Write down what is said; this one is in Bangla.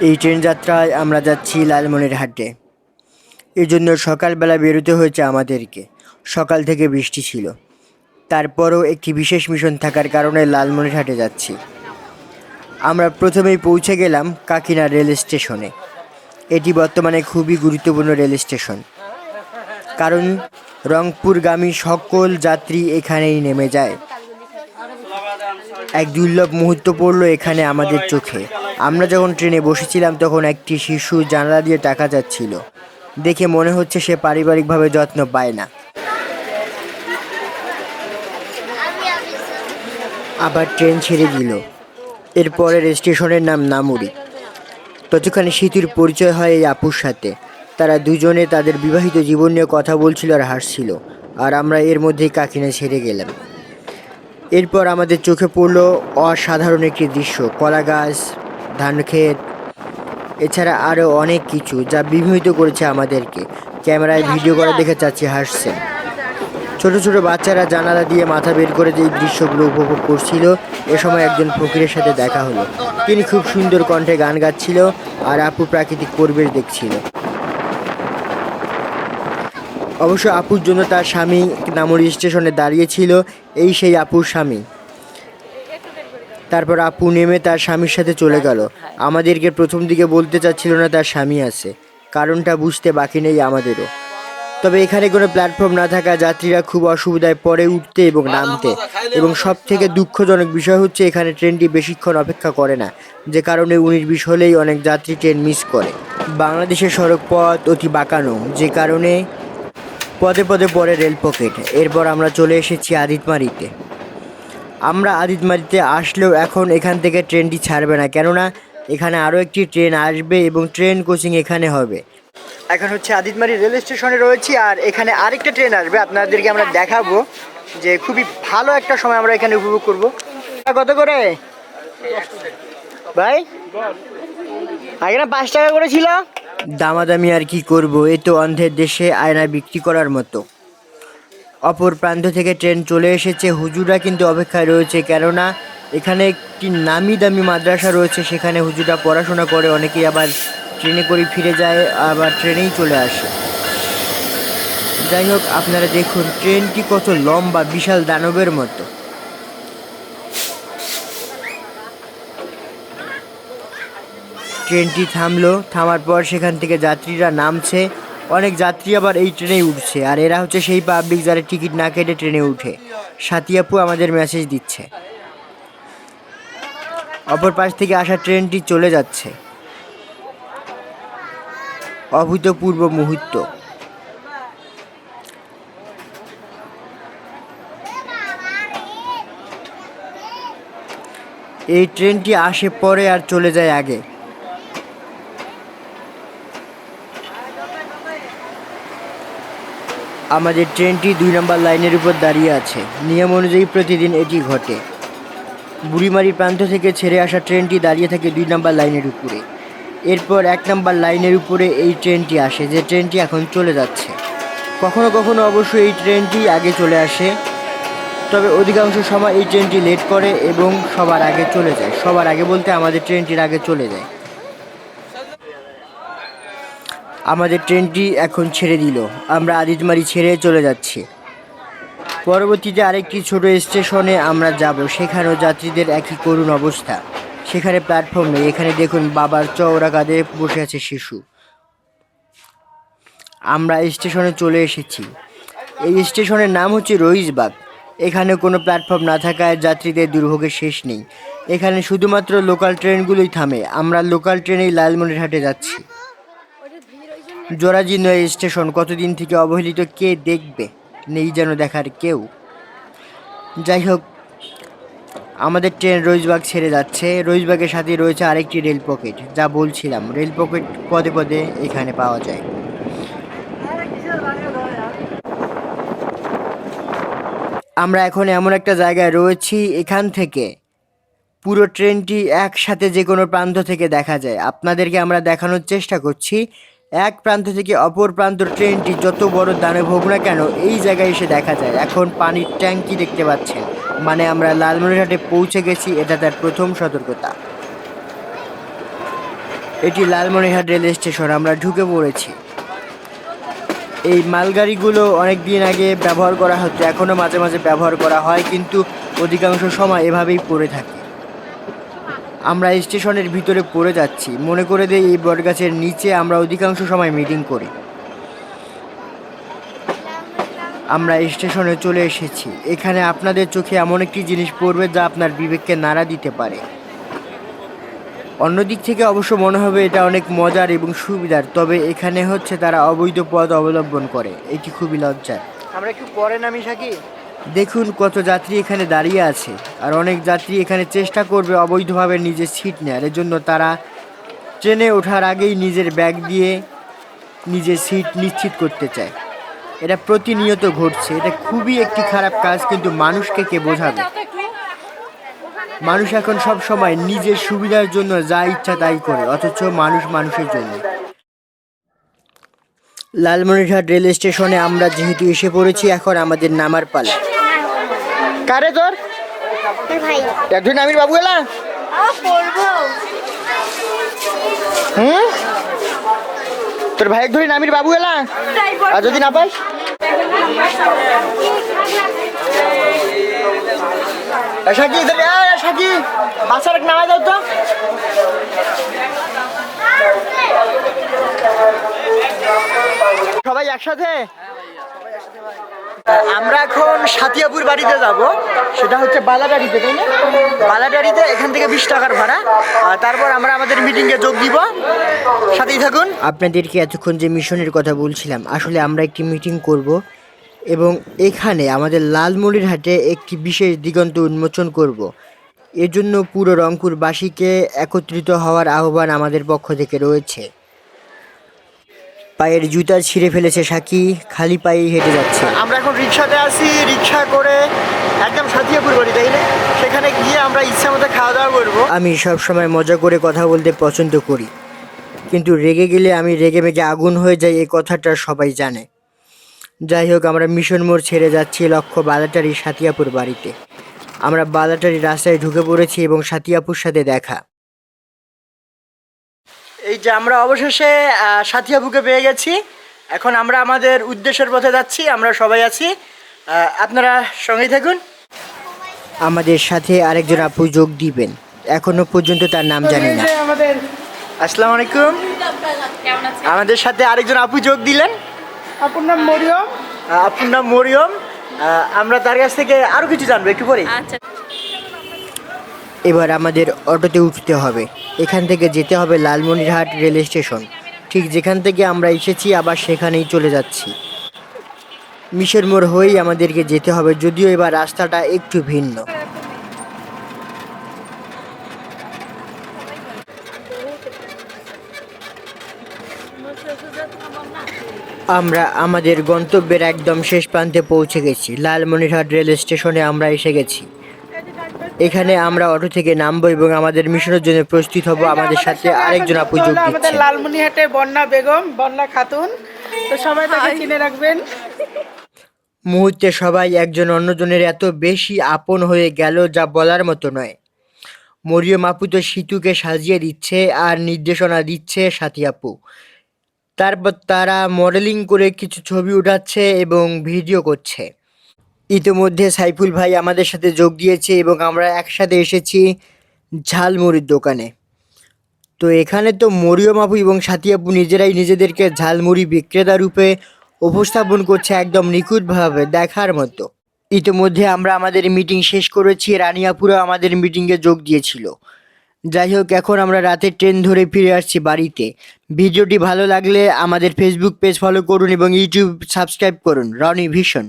এই ট্রেন যাত্রায় আমরা যাচ্ছি লালমনিরহাটে। এই জন্য সকালবেলা বেরোতে হয়েছে আমাদেরকে। সকাল থেকে বৃষ্টি ছিল। তারপরও একটি বিশেষ মিশন থাকার কারণে লালমনিরহাটে যাচ্ছি। আমরা প্রথমেই পৌঁছে গেলাম কাকিনা রেল স্টেশনে। এটি বর্তমানে খুবই গুরুত্বপূর্ণ রেল স্টেশন। কারণ রংপুরগামী সকল যাত্রী এখানেই নেমে যায়। এক দুর্লভ মুহূর্ত পড়ল এখানে আমাদের চোখে। আমরা যখন ট্রেনে বসেছিলাম, তখন একটি শিশু জানালা দিয়ে টাকা যাচ্ছিল। দেখে মনে হচ্ছে সে পারিবারিকভাবে যত্ন পায় না। আবার ট্রেন ছেড়ে দিল। এরপরের স্টেশনের নাম নামুরি ততক্ষণে শীতির পরিচয় হয় এই আপুর সাথে। তারা দুজনে তাদের বিবাহিত জীবন নিয়ে কথা বলছিল আর হাসছিল। আর আমরা এর মধ্যেই কাকিনা ছেড়ে গেলাম। এরপর আমাদের চোখে পড়ল অসাধারণ একটি দৃশ্য। কলা গাছ ধান ক্ষেত, এছাড়া আরও অনেক কিছু যা বিমোহিত করেছে আমাদেরকে। ক্যামেরায় ভিডিও করা দেখে চাচ্ছি হাসছেন ছোট ছোট বাচ্চারা জানালা দিয়ে মাথা বের করে যে দৃশ্যগুলো উপভোগ করছিল, এ সময় একজন ফকিরের সাথে দেখা হলো। তিনি খুব সুন্দর কণ্ঠে গান গাচ্ছিল আর আপু প্রাকৃতিক পরিবেশ দেখছিল। অবশ্য আপুর জন্য তার স্বামী নামরি স্টেশনে দাঁড়িয়েছিল এই সেই আপুর স্বামী। তারপর আপু নেমে তার স্বামীর সাথে চলে গেল। আমাদেরকে প্রথম দিকে বলতে চাচ্ছিল না তার স্বামী আছে। কারণটা বুঝতে বাকি নেই আমাদেরও। তবে এখানে কোনো প্ল্যাটফর্ম না থাকা যাত্রীরা খুব অসুবিধায় পড়ে উঠতে এবং নামতে। এবং সব থেকে দুঃখজনক বিষয় হচ্ছে এখানে ট্রেনটি বেশিক্ষণ অপেক্ষা করে না। যে কারণে উনিশ বিশ হলেই অনেক যাত্রী ট্রেন মিস করে। বাংলাদেশের সড়ক পথ অতি বাঁকানো যে কারণে পদে পদে পড়ে রেল পকেট। এরপর আমরা চলে এসেছি আদিতমারিতে আমরা আদিতমারিতে আসলেও এখন এখান থেকে ট্রেনটি ছাড়বে না। কেননা এখানে আরও একটি ট্রেন আসবে এবং ট্রেন কোচিং এখানে হবে। এখন হচ্ছে আদিতমারি রেল স্টেশনে রয়েছি আর এখানে আরেকটা ট্রেন আসবে। আপনাদেরকে আমরা দেখাবো যে খুবই ভালো একটা সময় আমরা এখানে উপভোগ করব। কত করে? ভাই? আগে না পাঁচ টাকা করে ছিল? দামাদামি আর কি করব? এ তো অন্ধের দেশে আয়না বিক্রি করার মতো। অপর প্রান্ত থেকে ট্রেন চলে এসেছে। হুজুরা কিন্তু অপেক্ষায় রয়েছে, কেননা এখানে একটি নামি দামি মাদ্রাসা রয়েছে। সেখানে হুজুরা পড়াশোনা করে, অনেকেই আবার ট্রেনে করে ফিরে যায়, আবার ট্রেনেই চলে আসে। যাই হোক আপনারা দেখুন, ট্রেনটি কত লম্বা, বিশাল দানবের মতো। ট্রেনটি থামলো, থামার পর সেখান থেকে যাত্রীরা নামছে। অনেক যাত্রী আবার এই ট্রেনেই উঠছে, আর এরা হচ্ছে সেই পাবলিক যারা টিকিট না কেটে ট্রেনে উঠে। সাতিয়াপু আমাদের মেসেজ দিচ্ছে। অপর পাশ থেকে আসা ট্রেনটি চলে যাচ্ছে। অভূতপূর্ব মুহূর্ত। এই ট্রেনটি আসে পরে আর চলে যায় আগে। আমাদের ট্রেনটি দুই নম্বর লাইনের উপর দাঁড়িয়ে আছে। নিয়ম অনুযায়ী প্রতিদিন এটি ঘটে। বুড়িমারি প্রান্ত থেকে ছেড়ে আসা ট্রেনটি দাঁড়িয়ে থাকে দুই নম্বর লাইনের উপরে। এরপর এক নম্বর লাইনের উপরে এই ট্রেনটি আসে, যে ট্রেনটি এখন চলে যাচ্ছে। কখনো কখনো অবশ্য এই ট্রেনটি আগে চলে আসে। তবে অধিকাংশ সময় এই ট্রেনটি লেট করে এবং সবার আগে চলে যায়। সবার আগে বলতে আমাদের ট্রেনটির আগে চলে যায়। আমাদের ট্রেনটি এখন ছেড়ে দিল। আমরা আদিতমারি ছেড়ে চলে যাচ্ছি। পরবর্তীতে আরেকটি ছোট স্টেশনে আমরা যাব। সেখানেও যাত্রীদের একই করুণ অবস্থা। সেখানে প্ল্যাটফর্ম নেই। এখানে দেখুন বাবার চওড়া কাঁধে বসে আছে শিশু। আমরা স্টেশনে চলে এসেছি। এই স্টেশনের নাম হচ্ছে রইসবাগ এখানে কোনো প্ল্যাটফর্ম না থাকায় যাত্রীদের দুর্ভোগের শেষ নেই। এখানে শুধুমাত্র লোকাল ট্রেনগুলোই থামে। আমরা লোকাল ট্রেনেই লালমনিরহাটে যাচ্ছি। জোরাজীর্ণ এই স্টেশন কতদিন থেকে অবহেলিত? কে দেখবে? নেই যেন দেখার কেউ। যাই হোক, আমাদের ট্রেন রোজবাগ ছেড়ে যাচ্ছে। রোজবাগের সাথে রয়েছে আরেকটি রেল পকেট, যা বলছিলাম, রেল পকেট পদে পদে এখানে পাওয়া যায়। আমরা এখন এমন একটা জায়গায় রয়েছি, এখান থেকে পুরো ট্রেনটি একসাথে যে কোনো প্রান্ত থেকে দেখা যায়। আপনাদেরকে আমরা দেখানোর চেষ্টা করছি। এক প্রান্ত থেকে অপর প্রান্ত ট্রেনটি যত বড় দানে হোক না কেন, এই জায়গায় এসে দেখা যায়। এখন পানির ট্যাঙ্কি দেখতে পাচ্ছেন। মানে আমরা লালমনিরহাটে পৌঁছে গেছি, এটা তার প্রথম সতর্কতা। এটি লালমনিরহাট রেল স্টেশন, আমরা ঢুকে পড়েছি। এই মালগাড়িগুলো অনেক দিন আগে ব্যবহার করা হতো এখনও মাঝে মাঝে ব্যবহার করা হয়, কিন্তু অধিকাংশ সময় এভাবেই পড়ে থাকে। আমরা স্টেশনের ভিতরে পড়ে যাচ্ছি। মনে করে দিই এই বটগাছের নিচে আমরা অধিকাংশ সময় মিটিং করি। আমরা স্টেশনে চলে এসেছি। এখানে আপনাদের চোখে এমন একটি জিনিস পড়বে যা আপনার বিবেককে নাড়া দিতে পারে। অন্যদিক থেকে অবশ্য মনে হবে এটা অনেক মজার এবং সুবিধার, তবে এখানে হচ্ছে তারা অবৈধ পথ অবলম্বন করে। এটি খুবই লজ্জার। আমরা একটু পরে নামি থাকি দেখুন কত যাত্রী এখানে দাঁড়িয়ে আছে। আর অনেক যাত্রী এখানে চেষ্টা করবে অবৈধভাবে নিজের সিট নেয়ার জন্য তারা ট্রেনে ওঠার আগেই নিজের ব্যাগ দিয়ে নিজের সিট নিশ্চিত করতে চায়। এটা প্রতিনিয়ত ঘটছে। এটা খুবই একটি খারাপ কাজ, কিন্তু মানুষকে কে বোঝাবে? মানুষ এখন সব সময় নিজের সুবিধার জন্য যা ইচ্ছা তাই করে, অথচ মানুষ মানুষের জন্য। লালমনিরহাট রেল স্টেশনে আমরা যেহেতু এসে পড়েছি, এখন আমাদের নামার পালা। কারে তোর? ভাই। একজন আমির বাবু এলা? হুম? তোর ভাই ধরি নামির বাবু এলা? আর যদি না পাই? সাকি সাকি দাও তো। সবাই একসাথে? আমরা এখন সাতিয়াপুর বাড়িতে যাব। সেটা হচ্ছে বালাডাড়িতে তাই না? বালাডাড়িতে এখান থেকে বিশ টাকার ভাড়া। তারপর আমরা আমাদের মিটিংয়ে যোগ দিব। সাথেই থাকুন। আপনাদেরকে এতক্ষণ যে মিশনের কথা বলছিলাম, আসলে আমরা একটি মিটিং করব এবং এখানে আমাদের লালমনিরহাটে একটি বিশেষ দিগন্ত উন্মোচন করব। এজন্য পুরো রংপুরবাসীকে একত্রিত হওয়ার আহ্বান আমাদের পক্ষ থেকে রয়েছে। পায়ের জুতা ছিঁড়ে ফেলেছে সাকি খালি পায়েই হেঁটে যাচ্ছে। আমরা এখন রিক্সাতে আছি রিক্সা করে একদম সাথিয়াপুর বাড়ি তাই না? সেখানে গিয়ে আমরা ইচ্ছা মতো খাওয়া দাওয়া করব। আমি সব সময় মজা করে কথা বলতে পছন্দ করি। কিন্তু রেগে গেলে আমি রেগে মেগে আগুন হয়ে যাই এই কথাটা সবাই জানে। যাই হোক আমরা মিশন মোড় ছেড়ে যাচ্ছি লক্ষ্য বালাটারি সাতিয়াপুর বাড়িতে। আমরা বালাটারি রাস্তায় ঢুকে পড়েছি এবং সাতিয়াপুর সাথে দেখা। এই যে আমরা অবশেষে আহ, সাথিয়াপুকে পেয়ে গেছি। এখন আমরা আমাদের উদ্দেশ্যের পথে যাচ্ছি আমরা সবাই আছি। আপনারা সঙ্গেই থাকুন। আমাদের সাথে আরেকজন আপু যোগ দিবেন। এখনও পর্যন্ত তার নাম জানি না। আমাদের আসসালামু আলাইকুম। আমাদের সাথে আরেকজন আপু যোগ দিলেন। আপনার নাম মরিয়ম। আপুর নাম মরিয়ম। আমরা তার কাছ থেকে আরও কিছু জানব একটু পরে আচ্ছা এবার আমাদের অটোতে উঠতে হবে। এখান থেকে যেতে হবে লালমনিরহাট রেল স্টেশন। ঠিক যেখান থেকে আমরা এসেছি, আবার সেখানেই চলে যাচ্ছি। মিশর মোড় হয়েই আমাদেরকে যেতে হবে, যদিও এবার রাস্তাটা একটু ভিন্ন। আমরা, আমাদের গন্তব্যের একদম শেষ প্রান্তে পৌঁছে গেছি। লালমনিরহাট রেল স্টেশনে আমরা এসে গেছি। এখানে আমরা অটো থেকে নামবো এবং আমাদের মিশনের জন্য প্রস্তুত হব। আমাদের সাথে আরেকজন আপু যোগ আমাদের লালমনিহাটে বন্যা বেগম বন্যা খাতুন। তো সবাই তাকে চিনে রাখবেন। মুহূর্তে সবাই একজন অন্যজনের এত বেশি আপন হয়ে গেল যা বলার মতো নয়। মরিয়ম আপু তো সিতুকে সাজিয়ে দিচ্ছে আর নির্দেশনা দিচ্ছে সাথী আপু। তারপর তারা মডেলিং করে কিছু ছবি উঠাচ্ছে এবং ভিডিও করছে। ইতিমধ্যে সাইফুল ভাই আমাদের সাথে যোগ দিয়েছে এবং আমরা একসাথে এসেছি ঝালমুড়ির দোকানে। তো এখানে তো মরিয়ম আপু এবং সাথী আপু নিজেরাই নিজেদেরকে ঝালমুড়ি বিক্রেতা রূপে উপস্থাপন করছে একদম নিখুঁতভাবে দেখার মতো। ইতিমধ্যে আমরা আমাদের মিটিং শেষ করেছি রানিয়াপুরও আমাদের মিটিংয়ে যোগ দিয়েছিল। যাই হোক, এখন আমরা রাতে ট্রেন ধরে ফিরে আসছি বাড়িতে। ভিডিওটি ভালো লাগলে আমাদের ফেসবুক পেজ ফলো করুন এবং ইউটিউব সাবস্ক্রাইব করুন। রনি ভিশন